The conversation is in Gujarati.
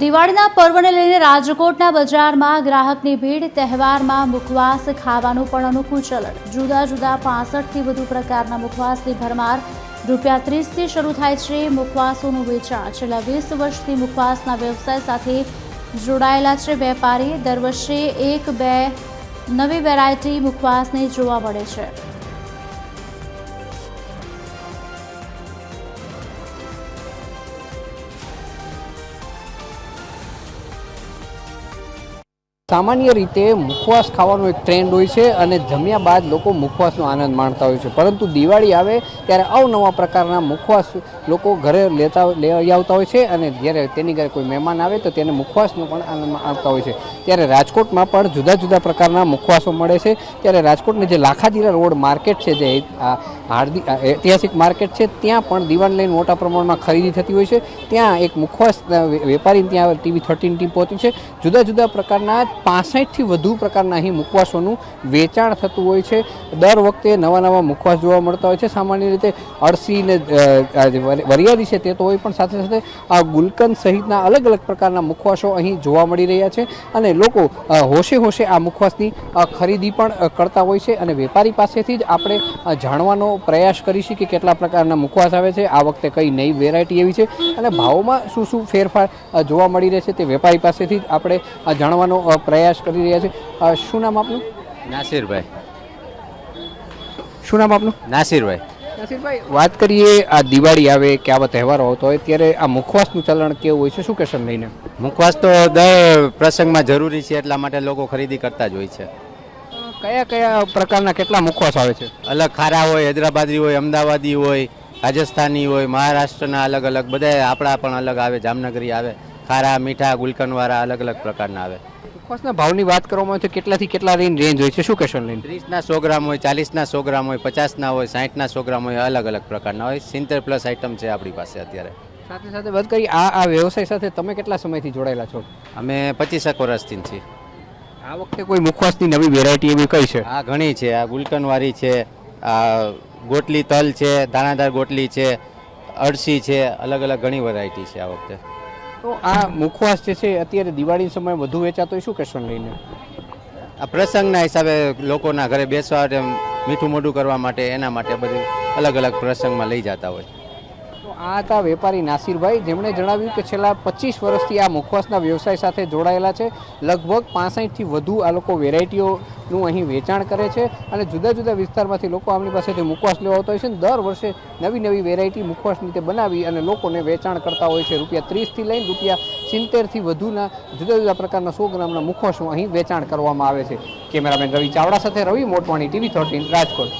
દિવાળીના પર્વને લઈને રાજકોટના બજારમાં ગ્રાહકની ભીડ, તહેવારમાં મુખવાસ, ખાવાનું પણ અનોખું ચલણ. જુદા જુદા પાસઠથી વધુ પ્રકારના મુખવાસની ભરમાર. રૂપિયા ત્રીસથી શરૂ થાય છે મુખવાસોનું વેચાણ. છેલ્લા વીસ વર્ષથી મુખવાસના વ્યવસાય સાથે જોડાયેલા છે વેપારી. દર વર્ષે એક બે નવી વેરાયટી મુખવાસને જોવા મળે છે. સામાન્ય રીતે મુખવાસ ખાવાનો એક ટ્રેન્ડ હોય છે અને જમ્યા બાદ લોકો મુખવાસનો આનંદ માણતા હોય છે. પરંતુ દિવાળી આવે ત્યારે અવનવા પ્રકારના મુખવાસ લોકો ઘરે લેતા લઈ આવતા હોય છે અને જ્યારે તેની ઘરે કોઈ મહેમાન આવે તો તેને મુખવાસનો પણ આનંદ માણતા હોય છે. ત્યારે રાજકોટમાં પણ જુદા જુદા પ્રકારના મુખવાસો મળે છે. ત્યારે રાજકોટની જે લાખાજીરા રોડ માર્કેટ છે, જે હાર્દિક ઐતિહાસિક માર્કેટ છે, ત્યાં પણ દિવાળી લઈને મોટા પ્રમાણમાં ખરીદી થતી હોય છે. ત્યાં એક મુખવાસ વેપારી ત્યાં ટીવી થર્ટીન ટીમ પહોંચી છે. જુદા જુદા પ્રકારના પાસઠથી વધુ પ્રકારના અહીં મુખવાસોનું વેચાણ થતું હોય છે. દર વખતે નવા નવા મુખવાસ જોવા મળતા હોય છે. સામાન્ય રીતે અળસી ને વરિયાળી છે તે તો હોય, પણ સાથે સાથે આ ગુલકંદ સહિતના અલગ અલગ પ્રકારના મુખવાસો અહીં જોવા મળી રહ્યા છે અને લોકો હોશે હોશે આ મુખવાસની ખરીદી પણ કરતા હોય છે અને વેપારી પાસેથી જ આપણે જાણવાનો પ્રયાસ કરીશું કે કેટલા પ્રકારના મુખવાસ આવે છે. આ વખતે કઈ નવી વેરાયટી એવી છે અને ભાવમાં શું શું ફેરફાર જોવા મળી રહે છે તે વેપારી પાસેથી જ આપણે જાણવાનો પ્રયાસ કરી રહ્યા છે. શું નામ આપનું? નાસિરભાઈ. શું નામ આપનું? નાસિરભાઈ. નાસિરભાઈ વાત કરીએ આ દિવાળી આવે કે આવા તહેવારો આવતો હોય ત્યારે આ મુખવાસનું ચલણ કેવું હોય છે? શું કહેશો લઈને? મુખવાસ તો દર પ્રસંગમાં જરૂરી છે એટલા માટે લોકો ખરીદી કરતા જ હોય છે. કયા કયા પ્રકારના કેટલા મુખવાસ આવે છે? અલગ ખારા હોય હૈદરાબાદી હોય અમદાવાદી હોય રાજસ્થાની હોય મહારાષ્ટ્રના અલગ અલગ બધા આપણા પણ અલગ આવે જામનગરી આવે. ખારા મીઠા ગુલકંદવાળા અલગ અલગ પ્રકારના આવે. મુખવાસના ભાવની વાત કરવામાં આવે તો કેટલાથી કેટલા રેન્જ રેન્જ હોય છે? શું કહેશો લઈને? ત્રીસના સો ગ્રામ હોય ચાલીસના સો ગ્રામ હોય પચાસના હોય સાઠના સો ગ્રામ હોય અલગ અલગ પ્રકારના હોય. સિત્તેર પ્લસ આઇટમ છે આપણી પાસે અત્યારે. સાથે સાથે વાત કરી આ આ વ્યવસાય સાથે તમે કેટલા સમયથી જોડાયેલા છો? અમે પચીસેક વર્ષથી છીએ. આ વખતે કોઈ મુખવાસની નવી વેરાયટી એવી કઈ છે? આ ઘણી છે. આ ગુલકનવારી છે આ ગોટલી તલ છે દાણાદાર ગોટલી છે અળસી છે અલગ અલગ ઘણી વેરાયટી છે આ વખતે. તો આ મુખવાસ જે છે અત્યારે દિવાળી સમયે વધુ વેચાતો શું કહેશો લઈને? આ પ્રસંગના હિસાબે લોકોના ઘરે બેસવા મીઠું મોઢું કરવા માટે, એના માટે બધું અલગ અલગ પ્રસંગમાં લઈ જતા હોય. આ હતા વેપારી નાસિરભાઈ. જેમણે જણાવ્યું કે છેલ્લા પચીસ વર્ષથી આ મુખવાસના વ્યવસાય સાથે જોડાયેલા છે. લગભગ પાસઠથી વધુ આ લોકો વેરાયટીઓનું અહીં વેચાણ કરે છે અને જુદા જુદા વિસ્તારમાંથી લોકો આમની પાસેથી મુખવાસ લેવા આવતા હોય છે દર વર્ષે નવી નવી વેરાયટી મુખવાસની તે બનાવી અને લોકોને વેચાણ કરતા હોય છે. રૂપિયા ત્રીસથી લઈને રૂપિયા સિત્તેરથી વધુના જુદા જુદા પ્રકારના સો ગ્રામના મુખવાસો અહીં વેચાણ કરવામાં આવે છે. કેમેરામેન રવિ ચાવડા સાથે રવિ, મોટવાણી ટીવી થર્ટીન, રાજકોટ.